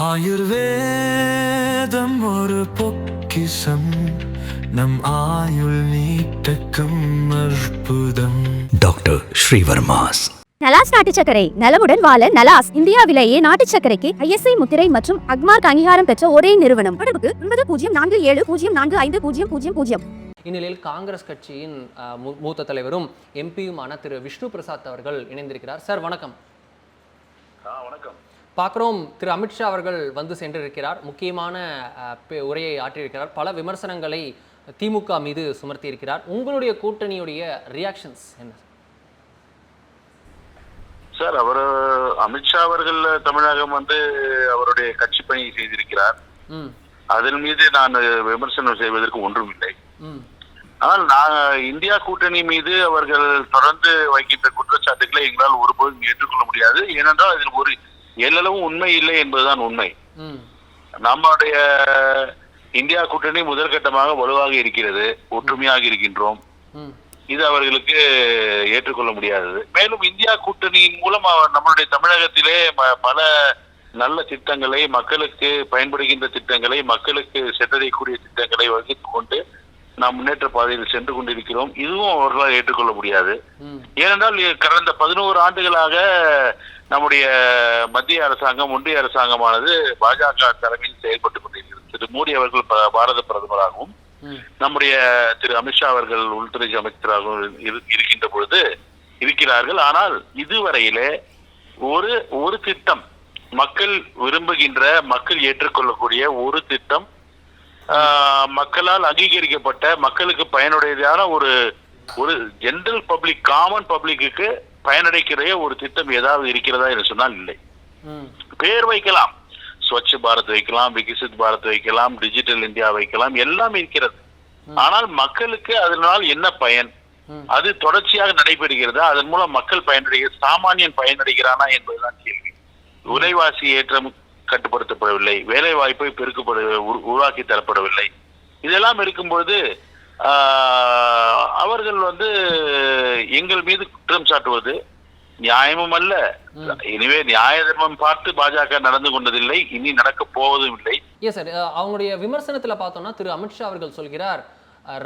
ஆயுர்வேதம் ஒரு பொக்கிசம் நம் ஆயுள் நீட்டக்கும் அற்புதம். டாக்டர் ஸ்ரீவர்மாஸ். நலாஸ் நாட்டு சர்க்கரை நலமுடன் வாழ நலாஸ் இந்தியாவிலேயே நாட்டு சர்க்கரைக்கு ஐஎஸ்ஐ முத்திரை மற்றும் அக்மார்க் அங்கீகாரம் பெற்ற ஒரே நிறுவனம். தொடர்புக்கு ஒன்பது பூஜ்ஜியம் நான்கு ஏழு பூஜ்ஜியம் நான்கு ஐந்து பூஜ்ஜியம் பூஜ்ஜியம் பூஜ்ஜியம் இந்நிலையில் காங்கிரஸ் கட்சியின் மூத்த தலைவரும் எம்பியுமான திரு. விஷ்ணு பிரசாத் அவர்கள் இணைந்திருக்கிறார். சார் வணக்கம். வணக்கம். பார்க்குறோம். திரு அமித்ஷா அவர்கள் வந்து சென்றிருக்கிறார். முக்கியமான உரையை ஆற்றியிருக்கிறார். பல விமர்சனங்களை திமுக மீது சுமர்த்தி இருக்கிறார் உங்களுடைய கூட்டணியுடைய ரியாக்ஷன்ஸ் என்ன? சார் அவர் அமித்ஷா அவர்கள் தமிழகம் வந்து அவருடைய கட்சி பணியை செய்திருக்கிறார். ம். அதன் மீது நான் விமர்சனம் செய்வதற்கு ஒன்றும் இல்லை. ம். ஆனால் நான் இந்தியா கூட்டணி மீது அவர்கள் தொடர்ந்து வைக்கின்ற குற்றச்சாட்டுகளை எங்களால் ஒருபோதும் ஏற்றுக்கொள்ள முடியாது. ஏனென்றால் அதில் ஒரு எல்லளவும் உண்மை இல்லை என்பதுதான் உண்மை. நம்முடைய இந்தியா கூட்டணி முதற்கட்டமாக வலுவாக இருக்கிறது ஒற்றுமையாக இருக்கின்றோம். இது அவர்களுக்கு ஏற்றுக்கொள்ள முடியாதது. மேலும் இந்தியா கூட்டணியின் மூலம் நம்மளுடைய தமிழகத்திலே பல நல்ல திட்டங்களை மக்களுக்கு பயன்படுகின்ற திட்டங்களை மக்களுக்கு சென்றடையக்கூடிய திட்டங்களை வகுத்துக் கொண்டு நாம் முன்னேற்ற பாதையில் சென்று கொண்டிருக்கிறோம். இதுவும் அவர்களால் ஏற்றுக்கொள்ள முடியாது. ஏனென்றால் கடந்த பதினோரு ஆண்டுகளாக நம்முடைய மத்திய அரசாங்கம் ஒன்றிய அரசாங்கமானது பாஜக தலைமையில் செயல்பட்டுக் கொண்டிருக்கிறது. திரு மோடி அவர்கள் பாரத பிரதமராகவும் நம்முடைய திரு அமித்ஷா அவர்கள் உள்துறை அமைச்சராகவும் இரு- இருக்கின்ற பொழுது இருக்கிறார்கள். ஆனால் இதுவரையிலே ஒரு ஒரு திட்டம் மக்கள் விரும்புகின்ற மக்கள் ஏற்றுக்கொள்ளக்கூடிய ஒரு திட்டம் மக்களால் அங்கீகரிக்கப்பட்ட மக்களுக்கு பயனுடையதான ஒரு ஒரு ஜெனரல் பப்ளிக் காமன் பப்ளிக்கு பயனடைக்கிற ஒரு திட்டம் ஏதாவது இருக்கிறதா என்று சொன்னால் இல்லை. பேர் வைக்கலாம். ஸ்வச் பாரத் வைக்கலாம் விகசித் பாரத் வைக்கலாம் டிஜிட்டல் இந்தியா வைக்கலாம் எல்லாம் இருக்கிறது. ஆனால் மக்களுக்கு அதனால் என்ன பயன். அது தொடர்ச்சியாக நடைபெறுகிறதா? அதன் மூலம் மக்கள் பயனடைய சாமானியன் பயனடைகிறானா என்பதுதான் கேள்வி. விலைவாசி ஏற்றம் கட்டுப்படுத்தப்படவில்லை. வேலை வாய்ப்பை பெருக்கப்பட உரு- உருவாக்கி தரப்படவில்லை. இதெல்லாம் இருக்கும்பொழுது ஆஹ், அவர்கள் வந்து எங்கள் மீது குற்றம் சாட்டுவது நியாயமும் அல்ல. எனவே நியாய தர்மம் பார்த்து பாஜக நடந்து கொண்டதில்லை இனி நடக்க போவதும் இல்லை. எஸ் சார் அவங்களுடைய விமர்சனத்தில் பார்த்தோம்னா திரு அமித்ஷா அவர்கள் சொல்கிறார்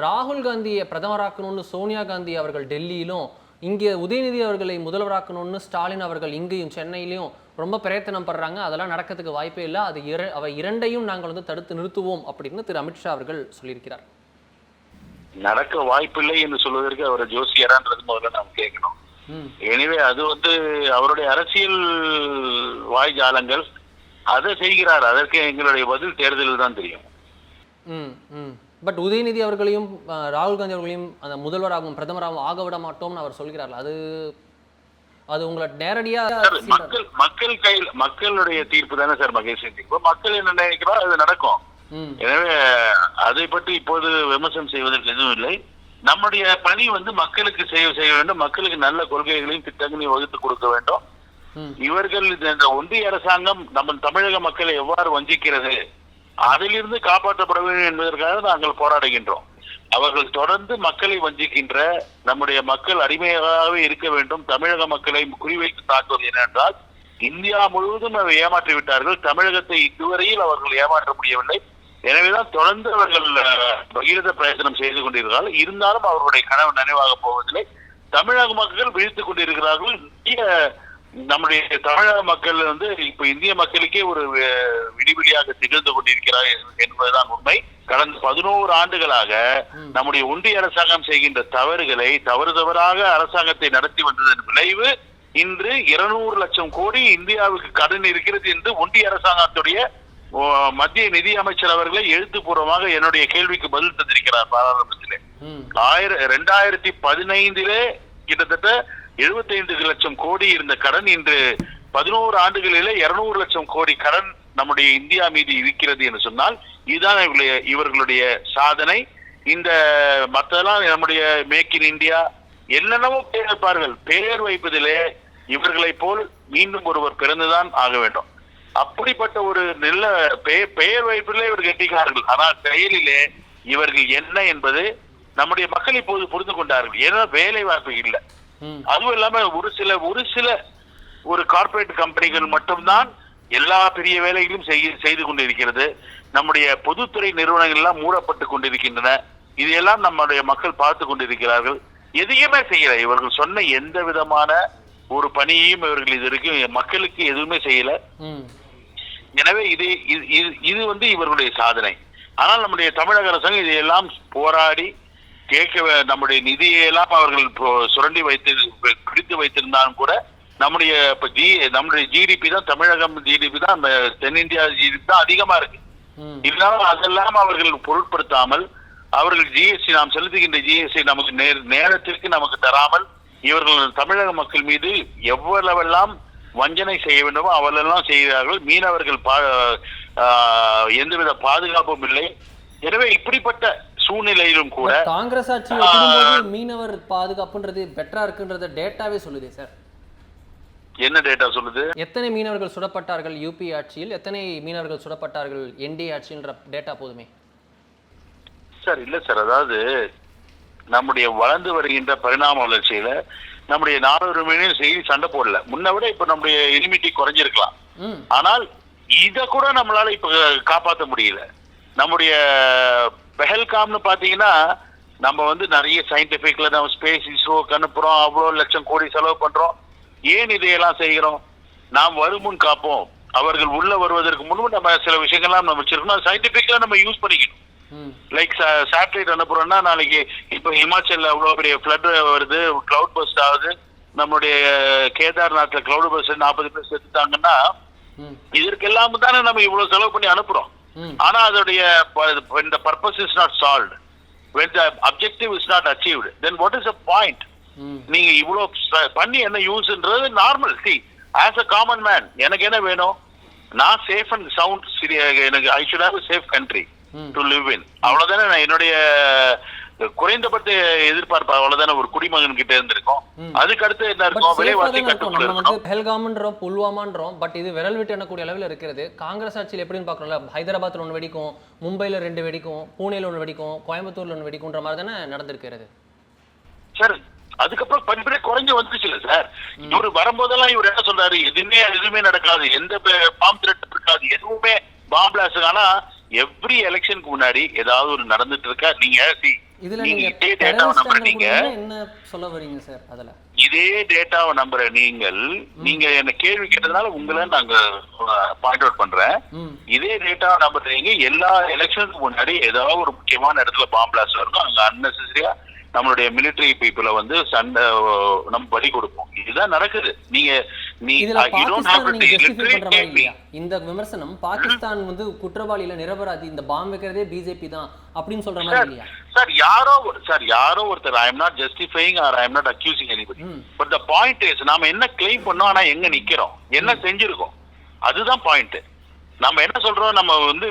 ராகுல் காந்தியை பிரதமராக்கணும்னு சோனியா காந்தி அவர்கள் டெல்லியிலும் இங்கே உதயநிதி அவர்களை முதல்வராக்கணும்னு ஸ்டாலின் அவர்கள் இங்கேயும் சென்னையிலையும் ரொம்ப பிரயத்தனம் படுறாங்க. அதெல்லாம் நடக்கிறதுக்கு வாய்ப்பே இல்லை. அது இர அவை இரண்டையும் நாங்கள் வந்து தடுத்து நிறுத்துவோம் அப்படின்னு திரு அமித்ஷா அவர்கள் சொல்லியிருக்கிறார். நடக்க வாய்ப்பில்லை என்று சொல்வதற்கு அவரை ஜோசியரான்றது முதல்ல நாம் கேட்கணும். எனவே அது வந்து அவருடைய அரசியல் வாய்ஜாலங்கள் அதை செய்கிறார். அதற்கு எங்களுடைய பதில் தேர்தலில் தான் தெரியும். பட் உதயநிதி அவர்களையும் ராகுல் காந்தி அவர்களையும் அந்த முதல்வராகவும் பிரதமராகவும் ஆக விட மாட்டோம்னு அவர் சொல்கிறார்கள். அது அது உங்களை சார் நேரடியாக மக்கள் மக்கள் கையில் மக்களுடைய தீர்ப்பு தானே சார் மகேஷ் இப்போ மக்கள் என்ன நினைக்கிறோம் அது நடக்கும். எனவே அதை பற்றி இப்போது விமர்சனம் செய்வதற்கு எதுவும் இல்லை. நம்முடைய பணி வந்து மக்களுக்கு செய்ய செய்ய வேண்டும். மக்களுக்கு நல்ல கொள்கைகளையும் திட்டங்களையும் வகுத்து கொடுக்க வேண்டும். இவர்கள் இந்த- ஒன்றிய அரசாங்கம் நம்ம தமிழக மக்களை எவ்வாறு வஞ்சிக்கிறது அதிலிருந்து காப்பாற்றப்பட வேண்டும் என்பதற்காக நாங்கள் போராடுகின்றோம். அவர்கள் தொடர்ந்து மக்களை வஞ்சிக்கின்ற நம்முடைய மக்கள் அடிமையாகவே இருக்க வேண்டும். தமிழக மக்களை குறிவைத்து தாக்குவது என்னென்றால் இந்தியா முழுவதும் ஏமாற்றி விட்டார்கள் தமிழகத்தை இதுவரையில் அவர்கள் ஏமாற்ற முடியவில்லை. எனவேதான் தொடர்ந்து அவர்கள் பகீரத பிரயத்தனம் செய்து கொண்டிருக்கிறார்கள். இருந்தாலும் அவர்களுடைய கனவு நினைவாக போவதில்லை. தமிழக மக்கள் விழித்துக் கொண்டிருக்கிறார்கள். நம்முடைய தமிழக மக்கள் வந்து இப்ப இந்திய மக்களுக்கே ஒரு விடிவெளியாக திகழ்ந்து கொண்டிருக்கிறார் என்பதுதான் உண்மை. கடந்த பதினோரு ஆண்டுகளாக நம்முடைய ஒன்றிய அரசாங்கம் செய்கின்ற தவறுகளை தவறு தவறாக அரசாங்கத்தை நடத்தி வந்ததன் விளைவு இன்று இருநூறு லட்சம் கோடி இந்தியாவுக்கு கடன் இருக்கிறது என்று ஒன்றிய அரசாங்கத்துடைய மத்திய நிதி அமைச்சர் அவர்களை எழுத்துப்பூர்வமாக என்னுடைய கேள்விக்கு பதில் தந்திருக்கிறார் பாராளுமன்றத்திலே. ம். ஆயிர ரெண்டாயிரத்தி பதினைந்திலே கிட்டத்தட்ட 75 லட்சம் கோடி இருந்த கடன் இன்று பதினோரு ஆண்டுகளிலே இருநூறு லட்சம் கோடி கடன் நம்முடைய இந்தியா மீது இருக்கிறது என்று சொன்னால் இதுதான் இவர்களுடைய இவர்களுடைய சாதனை. இந்த மற்றெல்லாம் நம்முடைய மேக் இன் இந்தியா என்னென்னவோ பேர் வைப்பார்கள். பெயர் வைப்பதிலே இவர்களைப் போல் மீண்டும் ஒருவர் பிறந்துதான் ஆக வேண்டும். அப்படிப்பட்ட ஒரு நல்ல பெயர் வைப்பிலே இவர் கெட்டிக்கார்கள் ஆனால் செயலிலே இவர்கள் என்ன என்பது நம்முடைய மக்கள் இப்போது புரிந்து கொண்டார்கள். ஏன்னா வேலை வாய்ப்பு இல்லை அதுவும் இல்லாம ஒரு சில ஒரு சில ஒரு கார்ப்பரேட் கம்பெனிகள் மட்டும்தான் எல்லா பெரிய வேலைகளும் செய்ய செய்து கொண்டிருக்கிறது. நம்முடைய பொதுத்துறை நிறுவனங்கள் எல்லாம் மூடப்பட்டு கொண்டிருக்கின்றன. இதையெல்லாம் நம்முடைய மக்கள் பார்த்து கொண்டிருக்கிறார்கள். எதையுமே செய்யல. இவர்கள் சொன்ன எந்த விதமான ஒரு பணியையும் இவர்கள் இது வரைக்கும் மக்களுக்கு எதுவுமே செய்யல. எனவே இது இது- வந்து இவர்களுடைய சாதனை. ஆனால் நம்முடைய தமிழக அரசாங்கம் இதையெல்லாம் போராடி கேட்க நம்முடைய நிதியெல்லாம் அவர்கள் சுரண்டி வைத்து பிடித்து வைத்திருந்தாலும் கூட நம்முடைய இப்ப ஜி நம்முடைய ஜிடிபி தான் தமிழகம் ஜிடிபி தான் தென்னிந்தியா ஜிடிபி தான் அதிகமா இருக்கு. இருந்தாலும் அதெல்லாம் அவர்கள் பொருட்படுத்தாமல் அவர்கள் ஜிஎஸ்டி நாம் செலுத்துகின்ற ஜிஎஸ்டி நமக்கு நேர் நேரத்திற்கு நமக்கு தராமல் இவர்கள் தமிழக மக்கள் மீது எவ்வளவெல்லாம் வஞ்சனை செய்ய வேண்டுமோ அவளெல்லாம் செய்கிறார்கள். மீனவர்கள் பா எந்தவித பாதுகாப்பும் இல்லை. எனவே இப்படிப்பட்ட சூழ்நிலையிலும் கூட காங்கிரஸ் ஆட்சி மீனவர் பாதுகாப்புன்றது பெட்டரா இருக்குன்றத டேட்டாவே சொல்லுதே சார் என்ன டேட்டா சொல்லுது? எத்தனை மீனவர்கள் சுடப்பட்டார்கள் யூபி ஆட்சியில்? எத்தனை மீனவர்கள் சுடப்பட்டார்கள் என்டி ஆட்சின்ற டேட்டா போதுமே. சார் இல்ல சார் அதாவது நம்முடைய வளர்ந்து வருகின்ற பரிணாம வளர்ச்சியில நம்முடைய நாடுரிமையும் செய்தி சண்டை போடல. முன்ன விட இப்ப நம்முடைய இனிமிட்டி குறைஞ்சிருக்கலாம். ஆனால் இத கூட நம்மளால இப்ப காப்பாத்த முடியல. நம்முடைய பெஹல்காம்னு பாத்தீங்கன்னா நம்ம வந்து நிறைய சயின்டிபிக்ல நம்ம ஸ்பேஸ் இஸ்ரோக்கு அனுப்புறோம் அவ்வளோ லட்சம் கோடி செலவு பண்றோம். ஏன் இதையெல்லாம் செய்கிறோம்? நாம் வருமுன் காப்போம். அவர்கள் உள்ள வருவதற்கு முன்பு நம்ம சில விஷயங்கள்லாம் நம்ம வச்சிருக்கணும். சயின்டிபிக்கா நம்ம யூஸ் பண்ணிக்கணும். லைக் சேட்டலைட் அனுப்புறோம்னா நாளைக்கு இப்போ ஹிமாச்சல்ல அவ்வளோ பெரிய ஃப்ளட் வருது கிளவுட் பஸ்ட் ஆகுது. நம்முடைய கேதார்நாத்ல கிளவுட் பஸ்ட் நாற்பது பேர் செத்துட்டாங்கன்னா இதற்கெல்லாம் தானே நம்ம இவ்வளவு செலவு பண்ணி அனுப்புறோம். ஆனா அதோடைய purpose is not solved. When the objective is not achieved then what is the point? ம். நீங்க இவ்வளவு பண்ணி என்ன யூஸ்ன்றது normal see as a common man எனக்கு என்ன வேணும்? நான் சேஃப் அண்ட் சவுண்ட் எனக்கு I should have safe country. To live in அவ்வளவுதானே நான் என்னுடைய குறைந்தபட்ச எதிர்பார்ப்பு அவ்வளவுதானே ஒரு குடிமகன் கிட்ட இருந்திருக்கும். அதுக்கு அடுத்து என்ன இருக்கும் விலைவாசி இருக்கும் கட்டுக்குள்ள வந்து பெஹல்காம்ன்றோம் புல்வாமான்றோம் பட் இது விரல் விட்டு எண்ணக்கூடிய அளவில் இருக்கிறது. காங்கிரஸ் ஆட்சியில் எப்படின்னு பார்க்கணும்ல ஹைதராபாத்தில் ஒன்று வெடிக்கும் மும்பையில் ரெண்டு வெடிக்கும் பூனேல ஒன்று வெடிக்கும் கோயம்புத்தூர்ல ஒன்று வெடிக்கும்ன்ற மாதிரி தானே நடந்திருக்கிறது. சார் அதுக்கப்புறம் படிப்படியே குறைஞ்சு வந்துச்சுல சார். இவரு வரும்போதெல்லாம் இவர் என்ன சொல்றாரு? எதுவுமே எதுவுமே நடக்காது. எந்த பாம் த்ரெட் இருக்காது. எதுவுமே பாம் பிளாஸ்ட். ஆனா எவ்ரி எலெக்ஷனுக்கு முன்னாடி ஏதாவது ஒரு நடந்துட்டு இருக்கா? நீங்க நீங்க இதே டேட்டாவை நம்புறீங்க சொல்ல வரீங்க சார் அதுல? இதே டேட்டாவை நம்புற நீங்கள் நீங்க என்ன கேள்வி கேட்டதுனால உங்களை நாங்க பாயிண்ட் அவுட் பண்றேன். இதே டேட்டாவை நம்புறீங்க எல்லா எலெக்ஷனுக்கு முன்னாடி ஏதாவது ஒரு முக்கியமான இடத்துல பாம் பிளாஸ்ட் இருக்கும் அங்க அன்னெசரியா நம்மளுடைய மிலிட்டரி பீப்புளை வந்து சண்டை நம்ம பலி கொடுப்போம். இதுதான் நடக்குது. நீங்க இதுல பாகிஸ்தான் நீங்க ஜஸ்டிஃபை பண்ற மாதிரி இல்லையா? இந்த விமர்சனம் பாகிஸ்தான் வந்து குற்றவாளி இல்ல நிரபராதி இந்த பாம் வைக்கிறதே பிஜேபி தான் அப்படின்னு சொல்ற மாதிரி இல்லையா? சார் யாரோ சார் யாரோ ஒருத்தர் I am not justifying or I am not accusing anybody. But the point is நாம என்ன கிளைம் பண்ணோம் ஆனா எங்க நிக்கிறோம்? என்ன செஞ்சிருக்கோம்? அதுதான் பாயிண்ட் நம்ம என்ன சொல்றோம்? நம்ம வந்து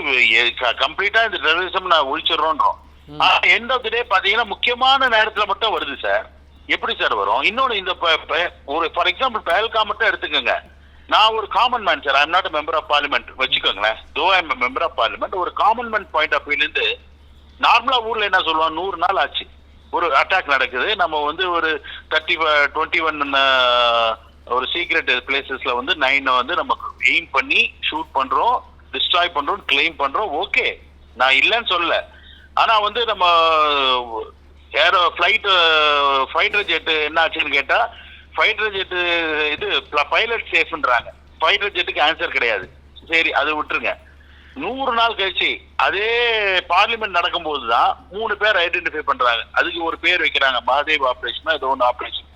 கம்ப்ளீட்டா இந்த டெரரிசம் நான் ஒழிச்சிடுறோன்றோம். ஆனா எண்ட் ஆஃப் தி டே பாத்தீங்கன்னா முக்கியமான நேரத்துல மட்டும் வருது சார் எப்படி சார் வரும்? இன்னொன்று இந்த ப- ஒரு ஃபார் எக்ஸாம்பிள் பெஹல்கா மட்டும் எடுத்துக்கோங்க. நான் ஒரு common man sir. I'm not member of parliament வச்சுக்கோங்களேன். Though I'm member of parliament ஒரு காமன் மேன் பாயிண்ட் ஆஃப் வியூலேருந்து நார்மலாக ஊரில் என்ன சொல்லுவாங்க? நூறு நாள் ஆச்சு. ஒரு அட்டாக் நடக்குது. நம்ம வந்து ஒரு தேர்ட்டி டுவெண்ட்டி ஒன் ஒரு சீக்ரெட் பிளேசஸ்ல வந்து நைனை வந்து நமக்கு எய்ம் பண்ணி ஷூட் பண்றோம் டிஸ்ட்ராய் பண்றோம் கிளைம் பண்றோம். ஓகே நான் இல்லைன்னு சொல்லல. ஆனா வந்து நம்ம ஏரோ ஃபிளைட் ஃபைட்டர் ஜெட் என்ன ஆச்சுன்னு கேட்டா ஃபைட்டர் ஜெட் இது பைலட் சேஃப்ன்றாங்க ஃபைட்டர் ஜெட்டுக்கு ஆன்சர் கிடையாது. சரி அது விட்டுருங்க. நூறு நாள் கழிச்சு அதே பார்லிமெண்ட் நடக்கும்போது தான் மூணு பேர் ஐடென்டிஃபை பண்றாங்க. அதுக்கு ஒரு பேர் வைக்கிறாங்க. மகாதேவ் ஆபரேஷன் ஏதோ ஒன்று ஆபரேஷன்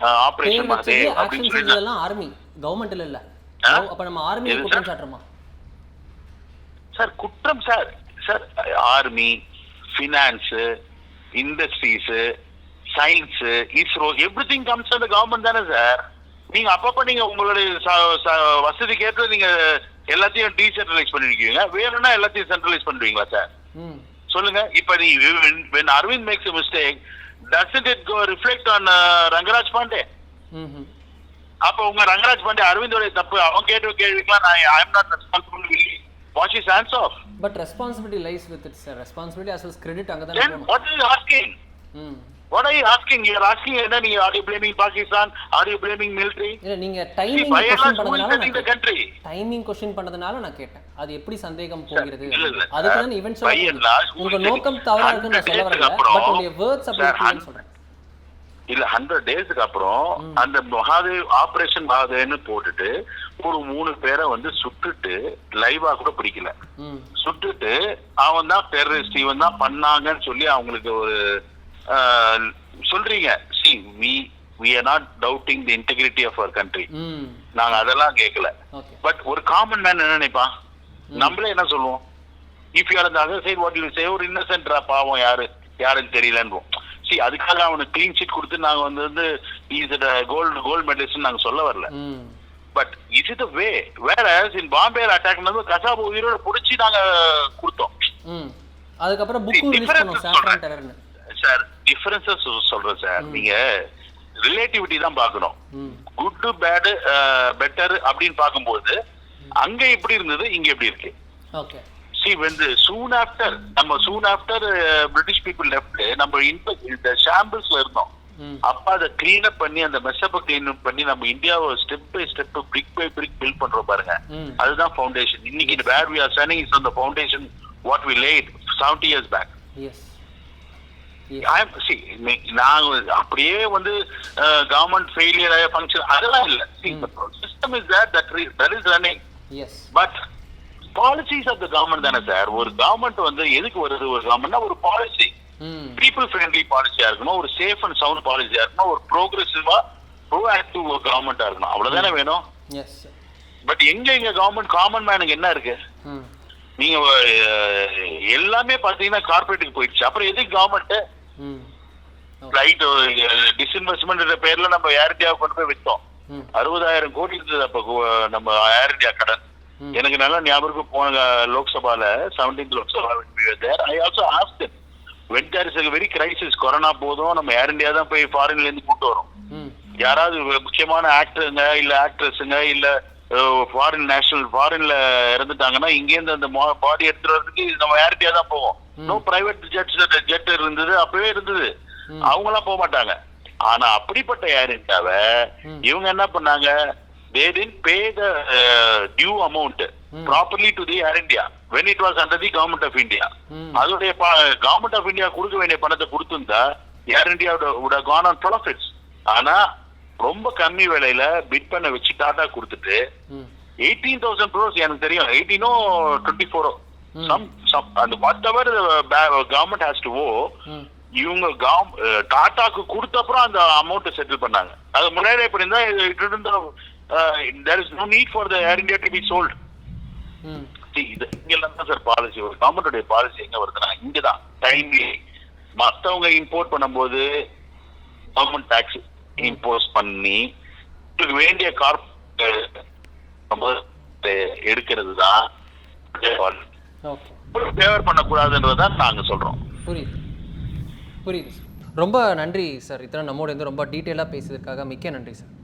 பேர் ஆபரேஷன் மகாதேவ் அப்படின்னு சொல்லி ஆர்மி கவர்மெண்ட் இல்ல? அப்ப நம்ம ஆர்மி குற்றம்? சாட்டுறோமா சார்? குற்றம் sir. Sir army finance industries science ISRO every thing comes அந்த கவர்மெண்ட் தானே சார் நீங்க அப்பப்ப நீங்க உங்களுடைய வசதிக்கு ஏற்ற நீங்க எல்லாத்தையும் டீசென்ட்ரலைஸ் பண்ணிருக்கீங்க. வேணும்னா எல்லாத்தையும் சென்ட்ரலைஸ் பண்ணுவீங்களா சார் சொல்லுங்க. இப்ப நீ when Arvind makes doesn't it go reflect on uh, Rangaraj Pandey அப்ப உங்க ரங்கராஜ் பாண்டே அரவிந்தோட தப்பு. அவன் கேட்ட கேள்விக்கெல்லாம் நான் I am not responsible watch is hands off but responsibility lies with it sir responsibility as well credit அங்க தானே then போகணும். what is he asking? ம் What are you asking? You are asking என்ன நீங்க? இல்ல நீங்க See, டைமிங் கொஸ்டின் பண்ணதுனால? Timing question நான் கேட்டேன். அது எப்படி சந்தேகம் போகிறது? இல்ல, இல்ல, அதுக்கு sir. தான் By இவென்ச்சுவலா and large, who உங்க is நோக்கம் setting- தவறா இருக்குன்னு நான் சொல்ல 100 வரல. அப்புறம், பட் உங்களுடைய வேர்ட்ஸ் அப்படி sir, இருக்குன்னு சொல்றேன். இல்ல ஹண்ட்ரட் டேஸ்க்கு அப்புறம் அந்த மகாதேவ் ஆபரேஷன் மகாதேவ்னு போட்டுட்டு ஒரு மூணு பேரை வந்து சுட்டுட்டு லைவா கூட பிடிக்கல. சுட்டுட்டு அவன் தான் டெரரிஸ்ட் இவன் தான் பண்ணாங்கன்னு சொல்லி அவங்களுக்கு ஒரு சொல்றீங்க. See we we are not doubting the integrity of our country நாங்க அதெல்லாம் கேட்கல பட் ஒரு காமன் மேன் என்ன நினைப்பான் நம்மளே என்ன சொல்லுவோம்? இஃப் யூ அந்த other side what you say ஒரு இன்னசென்ட்ரா பாவம் யாரு? யாருன்னு தெரியலன்னு சி அதுக்காக அவனுக்கு க்ளீன் ஷீட் கொடுத்து நாங்க வந்து வந்து இஸ் கோல்டு கோல்டு மெடலிஸ்ட் நாங்க சொல்ல வரல. பட் இது த வே வேற இன் பாம்பேல அட்டாக் நடந்து கசாபு உயிரோட புடிச்சு நாங்க கொடுத்தோம். அதுக்கப்புறம் புக்கு ரிலீஸ் பண்ணோம் சொல்றேன். டெரர்னு சார் டிஃபரன்சஸ் சொல்றேன் சார். நீங்க ரிலேட்டிவிட்டி தான் பார்க்கணும். ம். குட் பேடு பெட்டர் அப்படின்னு பார்க்கும்போது அங்க எப்படி இருந்தது இங்க எப்படி இருக்கு? சி வந்து சூன் ஆஃப்டர் நம்ம soon after British people left நம்ம இந்த ஷாம்பிள்ஸ்ல இருந்தோம். அப்ப அதை கிளீன் அப் பண்ணி அந்த மெஸ்ஸப்ப கிளீன் அப் பண்ணி நம்ம இந்தியாவை step by step brick by brick build பண்றோம் பாருங்க. அதுதான் ஃபவுண்டேஷன் இன்னைக்கு where we are standing is அந்த foundation what we laid seventy years back நாங்க அப்படியே வந்து கவர்மெண்ட் ஃபெயிலியர் ஆய ஃபங்க்ஷன் அதெல்லாம் இல்ல. System is that that is running but policies of the government தானே சார் ஒரு கவர்மெண்ட் வந்து எதுக்கு வருது ஒரு கவர்மெண்ட்னா ஒரு பாலிசி பீப்புள் ஃப்ரெண்ட்லி பாலிசியா இருக்கணும் ஒரு சேஃப் அண்ட் சவுண்ட் பாலிசியா இருக்கணும் ஒரு ப்ரோக்ரெசிவா ப்ரோஆக்டிவ் ஒரு கவர்மெண்டா இருக்கணும். அவ்வளவுதானே வேணும்? பட் எங்க எங்க கவர்மெண்ட் காமன் மேனுக்கு என்ன இருக்கு? நீங்க எல்லாமே பாத்தீங்கன்னா கார்பரேட்டுக்கு போயிடுச்சு. அப்புறம் எதுக்கு கவர்மெண்ட் ரைட் டிஸ்இன்வெஸ்ட்மெண்ட் பேர்ல நம்ம ஏர் இந்தியா கொண்டு போய் வித்தோம். அறுபதாயிரம் கோடி இருந்தது அப்ப நம்ம ஏர் இந்தியா கடன். எனக்கு நல்லா ஞாபகம் போன லோக்சபால seventeenth Lok Sabha I also ask when there is very crisis corona போதும் நம்ம ஏர் இந்தியா தான் போய் ஃபாரின்ல இருந்து கூட்டு வரோம். யாராவது முக்கியமான ஆக்டருங்க இல்ல ஆக்ட்ரஸுங்க இல்ல ஃபாரின் நேஷனல் ஃபாரின்ல இறந்துட்டாங்கன்னா இங்கேருந்து அந்த பாடி எடுத்துட்டு வரதுக்கு நம்ம ஏர் இந்தியா தான் போவோம். நோ பிரைவேட் ஜெட் ஜெட் இருந்தது அப்பவே இருந்தது. அவங்க எல்லாம் போக மாட்டாங்க. ஆனா அப்படிப்பட்ட ஏர் இந்தியாவை இவங்க என்ன பண்ணாங்க? Pay the uh, due amount properly to the air india. When it was under the government of india. ம். அதோடைய கவர்மெண்ட் ஆஃப் இந்தியா கொடுக்க வேண்டிய பணத்தை கொடுத்திருந்தா air India have gone on profits. ஆனா ரொம்ப கம்மி விலையில பிட் பண்ண வச்சு டாடா கொடுத்துட்டு எயிட்டீன் தௌசண்ட் க்ரோஸ் எனக்கு தெரியும். எயிட்டீனோ டுவெண்ட்டி ஃபோரோ. சம் சம் அந்த whatever government has to owe இவங்க டாட்டாக்கு கொடுத்த அப்புறம் அந்த அமௌண்ட் செட்டில் பண்ணாங்க. அது முன்னாடி எப்படி இருந்தா இட் இருந்தா there is no need for the air India to be sold இது இங்கெல்லாம் தான் சார் பாலிசி ஒரு பாலிசி எங்க வருதுன்னா இங்கதான். டைம்லி மத்தவங்க இம்போர்ட் பண்ணும்போது கவர்மெண்ட் டாக்ஸ் இம்போஸ் பண்ணி வேண்டிய கார்ப் எடுக்கிறது தான் ஃபேவர் பண்ணக்கூடாதுன்றதான் நாங்க சொல்றோம். புரியுது. புரியுது ரொம்ப நன்றி சார் இத்தனை நம்மோட இருந்து ரொம்ப டீட்டெயிலாக பேசியதற்காக மிக்க நன்றி சார்